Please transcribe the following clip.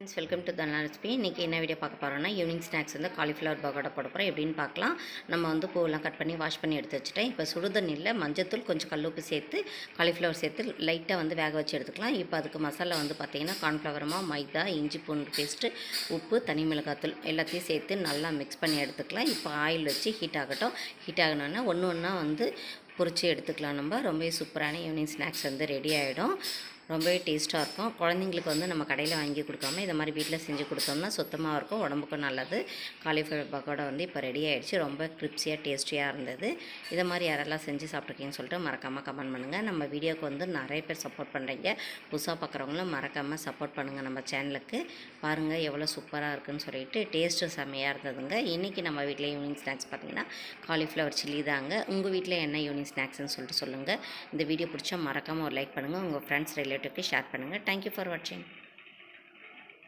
Friends welcome to Dhana recipe இன்றைக்கி என்ன video பார்க்க போகிறோம்னா ஈவினிங் ஸ்நாக்ஸ் வந்து காலிஃப்ளவர் பகோடா போட போகிறோம் எப்படின்னு பார்க்கலாம். நம்ம வந்து பூவெல்லாம் கட் பண்ணி வாஷ் பண்ணி எடுத்து வச்சுட்டேன். இப்போ சுடுதண்ணியில் மஞ்சத்தூள் கொஞ்சம் கல்லுப்பு சேர்த்து காலிஃப்ளவர் சேர்த்து லைட்டாக வந்து வேக வச்சு எடுத்துக்கலாம். இப்போ அதுக்கு மசாலா வந்து பார்த்திங்கன்னா கார்ன்ஃப்ளவரமாக மைதா இஞ்சி பூண்டு பேஸ்ட்டு உப்பு தனி மிளகாத்தூள் எல்லாத்தையும் சேர்த்து நல்லா மிக்ஸ் பண்ணி எடுத்துக்கலாம். இப்போ ஆயில் வச்சு ஹீட் ஆகட்டும். ஹீட் ஆகணுன்னா ஒன்று ஒன்றா வந்து பொறிச்சு எடுத்துக்கலாம் நம்ம. ரொம்பவே சூப்பரான ஈவினிங் ஸ்நாக்ஸ் வந்து ரெடி ஆகிடும் ரொம்பவே டேஸ்ட்டாக இருக்கும். குழந்தைங்களுக்கு வந்து நம்ம கடையில் வாங்கி கொடுக்காம இதை மாதிரி வீட்டில் செஞ்சு கொடுத்தோம்னா சுத்தமாக இருக்கும் உடம்புக்கும் நல்லது. காலிஃப்ளவர் பக்கோடா வந்து இப்போ ரெடி ஆகிடுச்சு ரொம்ப கிரிப்ஸியாக டேஸ்டியாக இருந்தது. இதை மாதிரி யாரெல்லாம் செஞ்சு சாப்பிட்ருக்கீங்கன்னு சொல்லிட்டு மறக்காமல் கமெண்ட் பண்ணுங்கள் நம்ம வீடியோக்கு வந்து நிறைய பேர் சப்போர்ட் பண்ணுறீங்க புதுசாக பார்க்குறவங்களும் மறக்காமல் சப்போர்ட் பண்ணுங்கள் நம்ம சேனலுக்கு பாருங்கள் எவ்வளோ சூப்பராக இருக்குன்னு சொல்லிட்டு. டேஸ்ட்டு செம்மையாக இருந்ததுங்க. இன்றைக்கி நம்ம வீட்டில் ஈவினிங் ஸ்நாக்ஸ் பார்த்தீங்கன்னா காலிஃப்ளவர் சில்லி தாங்க. உங்கள் வீட்டில் என்ன ஈவினிங் ஸ்நாக்ஸ்ன்னு சொல்லிட்டு சொல்லுங்கள் இந்த வீடியோ பிடிச்சா மறக்காமல் ஒரு லைக் பண்ணுங்கள் உங்கள் ஃப்ரெண்ட்ஸ் ரிலேட்டிவ்க்கு ஷேர் பண்ணுங்கள் தேங்க்யூ ஃபார் வாட்சிங்